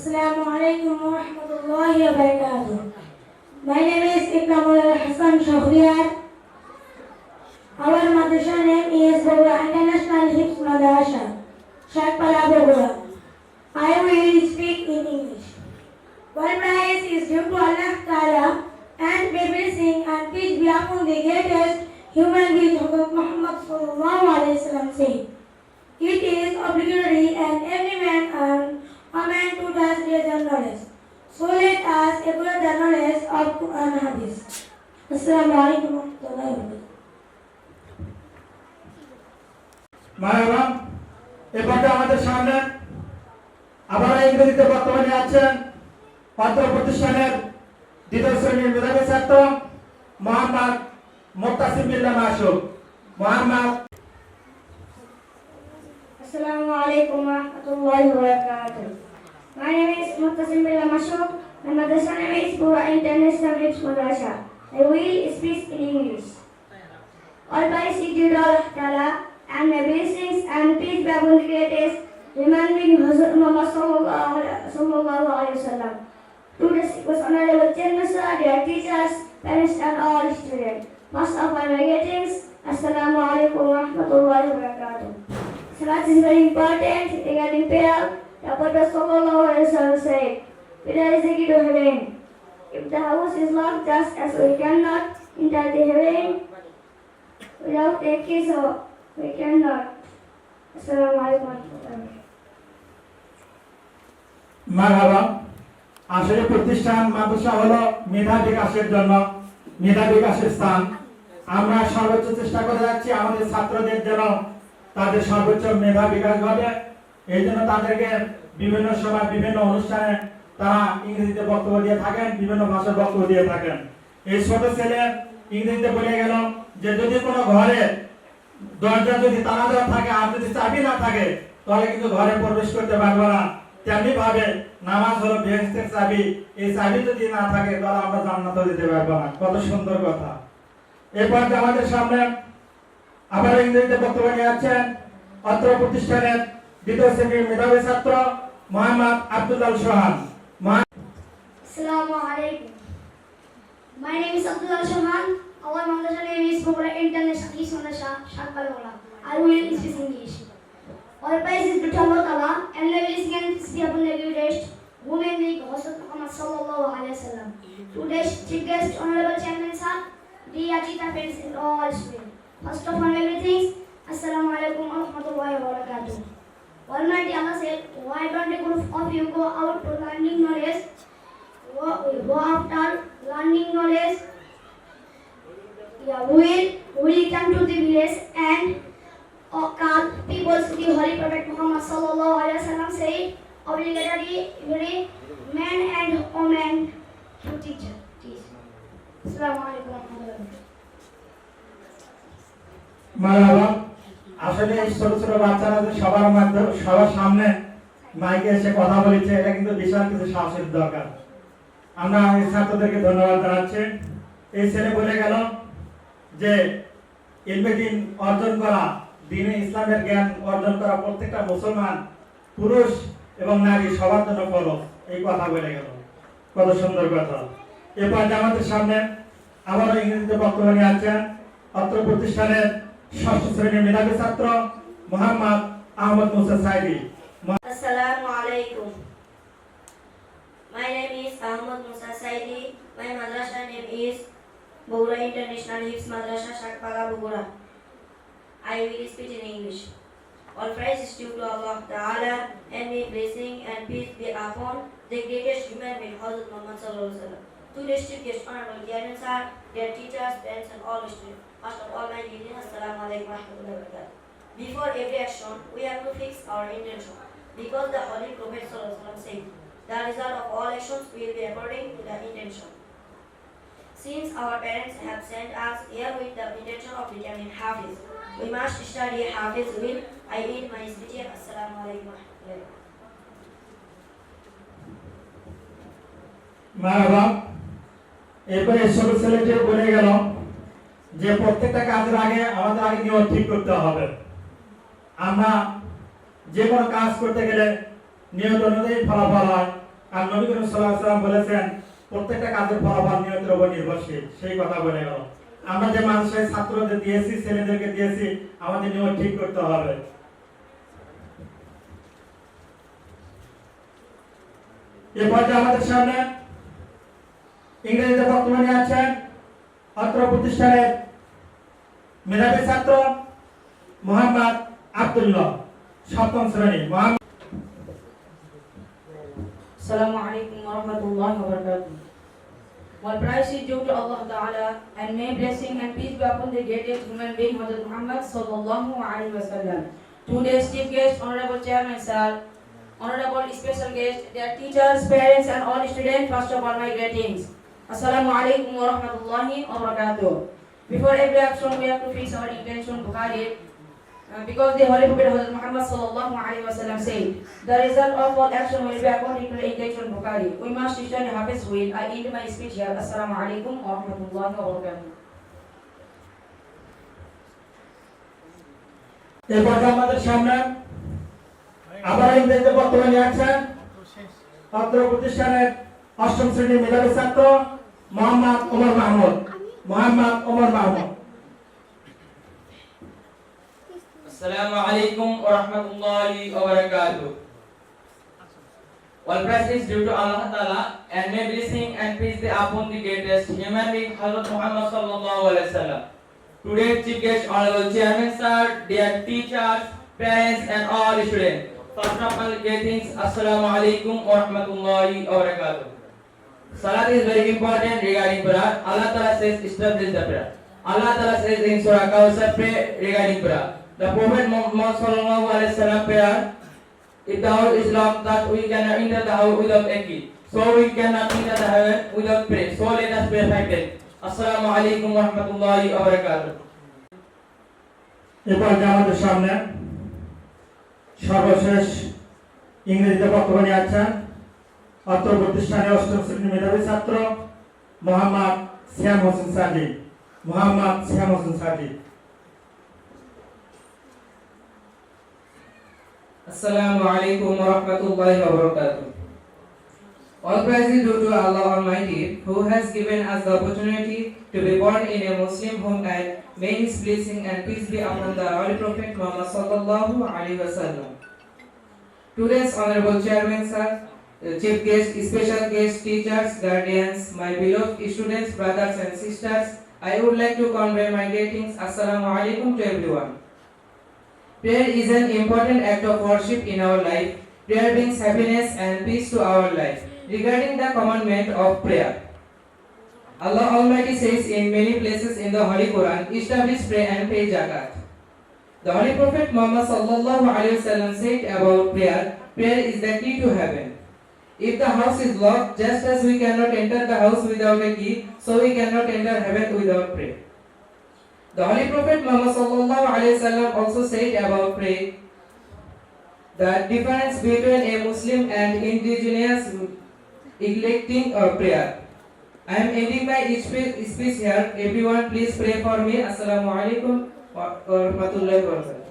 Assalamu alaikum wa rahmatullahi wa barakatuh. My name is Ikramul Hassan Shahriyar. Our madrasa name is Bogura International Hips Madrasa, Shakpala Bogura. I will speak in English. One praise is due to Allah Ta'ala and be blessing and peace be upon the greatest human being Prophet Muhammad Sallallahu Alaihi Wasallam. It is obligatory and every So let us acquire the knowledge of Quran Hadith. Assalamu alaikum wa rahmatullahi wa barakatuh. মায়ারাম এবারে আমাদের সামনে আবার ইংরেজিতে বর্তমানে আছেন পাত্র প্রতিষ্ঠানের দ্বিতীয় শ্রেণির মেধাবী ছাত্র মোহাম্মদ মোত্তাসিম বিল্লাহ মাসুক Mohammad Assalamu alaikum wa rahmatullahi wa barakatuh. My name is Muttasim Billah Mashuk. My mother's name is Pura International Hips Madrasa. I will speak in English. All due to Allah Ta'ala and my blessings and peace be upon the greatest remembering Hazrat Muhammad sallallahu alaihi- wasallam. Today's was honorable chairman dear teachers, parents and all students. First of my greetings. Assalamu alaikum wa rahmatullahi wa barakatuh. Salat is very important regarding prayer. The sallallahu alaihi wasallam said, prayer is the heaven. If the house is locked, just as we cannot enter the heaven without a key, so we cannot. Assalamu alaikum. মারহাবা আসলে প্রতিষ্ঠান মাদ্রাসা হলো মেধা বিকাশের জন্য মেধা বিকাশের স্থান আমরা সর্বোচ্চ চেষ্টা করে যাচ্ছি আমাদের ছাত্রদের যেন তাদের সর্বোচ্চ মেধা বিকাশ ঘটে এই জন্য তাদেরকে বিভিন্ন সময় বিভিন্ন অনুষ্ঠানে তারা ইংরেজিতে বক্তব্য দিয়ে থাকেন, বিভিন্ন ভাষার বক্তব্য দিয়ে থাকেন। এই ছোট ছেলে ইংরেজিতে বলে গেল যে, যদি কোনো ঘরে দরজা যদি তালা দেওয়া থাকে আর যদি চাবি না থাকে, তাহলে কিন্তু ঘরে প্রবেশ করতে পারব না। তেমনি ভাবে নামাজ হলো বেহেস্তের চাবি। এই চাবি যদি না থাকে, তাহলে আমরা জান্নাত দিতে পারব না। কত সুন্দর কথা। এরপর আমাদের সামনে আবার ইংরেজিতে বক্তব্য নিয়ে আছেন অত্র প্রতিষ্ঠানের দ্বিতীয় শ্রেণির মেধাবী ছাত্র মোহাম্মদ আব্দুল্লাহ সোহান Shahan. Our madrasa name is Bogora International East Madrasa, I will to Allah Ta'ala and the blessing and peace be upon the greatest woman like Hazrat Muhammad Sallallahu Alaihi Wasallam. Today's chief guest, Honorable Chairman Sir, dear Achita friends and all students. First of all, everything, Assalamu alaikum wa rahmatullahi wa barakatuh. Almighty Allah said, don't group of you go out to learning knowledge go, go after learning knowledge. Yeah, will, will come to the village and uh, call people to the Holy Prophet Muhammad sallallahu alaihi wasallam say obligatory every man and woman to teach. teach. Assalamu আসলে ছোট ছোট বাচ্চারা সবার মাধ্যমে সবার সামনে মাইকে এসে কথা বলেছে, এটা কিন্তু বিশাল কিছু সাহসের দরকার। আমরা এই ছাত্রদেরকে ধন্যবাদ জানাচ্ছি। এই ছেলে বলে গেল যে ইলমে দিন অর্জন করা, দিনে ইসলামের জ্ঞান অর্জন করা প্রত্যেকটা মুসলমান, পুরুষ এবং নারী সবার জন্য ফরজ, এই কথা বলে গেল। কত সুন্দর কথা। এরপর আমাদের সামনে আবারও ইংরেজিতে বক্তব্য নিয়ে আছেন অত্র প্রতিষ্ঠানের ষষ্ঠ শ্রেণির মেধাবী ছাত্র মোহাম্মদ আহমদ মুসা Sayeedi. Assalamu alaikum. My name is Ahmad Musa Saidi. My madrasa name is Bogura International Hifz Madrasa Shakpala Bogura. I will speak in English. All praise is due to Allah Ta'ala and may blessing and peace be upon the greatest human being, Hazrat Muhammad Sallallahu Alaihi Wasallam. Today's chief guest, honorable guardians are their teachers, parents and all students. First of all, my greetings, Assalamu alaikum. Before every action, we have to fix our intention. Because the Holy Prophet said, the result of all actions will be according to the intention. Since our parents have sent us here with the intention of becoming Hafiz, we must study Hafiz will. I read my speech. Assalamu alaikum এরপরে ছোট ছেলেটি বলে গেল যে প্রত্যেকটা কাজের আগে আমাদের আগে নিয়ত ঠিক করতে হবে আমরা যে কোনো কাজ করতে গেলে নিয়ত অনুযায়ী ফলাফল হয়। আর নবী করিম আলাইহি বলেছেন, প্রত্যেকটা কাজের ফলাফল নিয়তের উপর নির্ভরশীল। সেই কথা বলে গেল। আমরা যে মানুষের ছাত্রদের দিয়েছি, ছেলেদেরকে দিয়েছি, আমাদের নিয়ত ঠিক করতে হবে। এরপর যে আমাদের সামনে ইংরেজিতে বর্তমানে আছেন অত্র প্রতিষ্ঠানের মেধাবী ছাত্র মোহাম্মদ আব্দুল্লাহ। সপ্তম শ্রেণী Mohammad Assalamu alaikum wa rahmatullahi wa barakatuh. All praise is due to Allah Ta'ala and may blessing and peace be upon the greatest human being Hazrat Muhammad sallallahu alaihi wasallam. Today's chief guest, honorable chairman sir, honorable special guest, their teachers, parents and all students, first of all my greetings. Assalamu alaikum wa rahmatullahi wa barakatuh. Before every action we have to fix our intention Bukhari uh, because the Holy Prophet Muhammad sallallahu alaihi wasallam said, the result of all action will be according to the intention of Bukhari. We must study Hafiz will. I end my speech here. Assalamu alaikum wa rahmatullahi wa barakatuh. এরপর আমাদের সামনে আবার ইংরেজিতে বর্তমানে আছেন অত্র প্রতিষ্ঠানের অষ্টম শ্রেণির মেধাবী ছাত্র Mohammad Omar Mahmud Mohammad Omar Mahmud Assalamu alaikum wa rahmatullahi wa barakatuh. All praise is due to Allah Ta'ala and may blessing and peace be upon the greatest human being Hazrat Muhammad sallallahu alaihi wasallam. Today's chief guest honorable chairman sir, dear teachers, parents and all students. First of all greetings, Assalamu alaikum wa rahmatullahi wa barakatuh. Salat is very important regarding prayer. Allah Ta'ala says establish the prayer. Allah Ta'ala says in Surah Kawthar pray regarding prayer. The Prophet Muhammad sallallahu prayer, if the house is locked, that we cannot enter the house without a key. So we cannot enter the heaven without prayer. So let us pray five times. Assalamu alaikum wa rahmatullahi wa barakatuh. এরপর আমাদের সামনে সর্বশেষ ইংরেজিতে বর্তমানে আছেন অত্র প্রতিষ্ঠানের অষ্টম শ্রেণির মেধাবী ছাত্র মোহাম্মদ শ্যাম হোসেন সাদি মোহাম্মদ শ্যাম হোসেন সাদি Assalamu alaikum wa rahmatullahi wa barakatuh. All praise is due to Allah Almighty, who has given us the opportunity to be born in a Muslim home and may His blessing and peace be upon the Holy Prophet Muhammad sallallahu alaihi wasallam. Today's honorable chairman sir, chief guest, special guest, teachers, guardians, my beloved students, brothers and sisters, I would like to convey my greetings. Assalamu alaikum to everyone. Prayer is an important act of worship in our life. Prayer brings happiness and peace to our life. Regarding the commandment of prayer, Allah Almighty says in many places in the Holy Quran, establish prayer and pay zakat. The Holy Prophet Muhammad said about prayer, prayer is the key to heaven. If the house is locked, just as we cannot enter the house without a key, so we cannot enter heaven without prayer. The Holy Prophet Muhammad also said about prayer the difference between a Muslim and indigenous electing a prayer. I am ending my speech speech here. Everyone, please pray for me. Assalamu alaikum wa rahmatullahi wa barakatuh.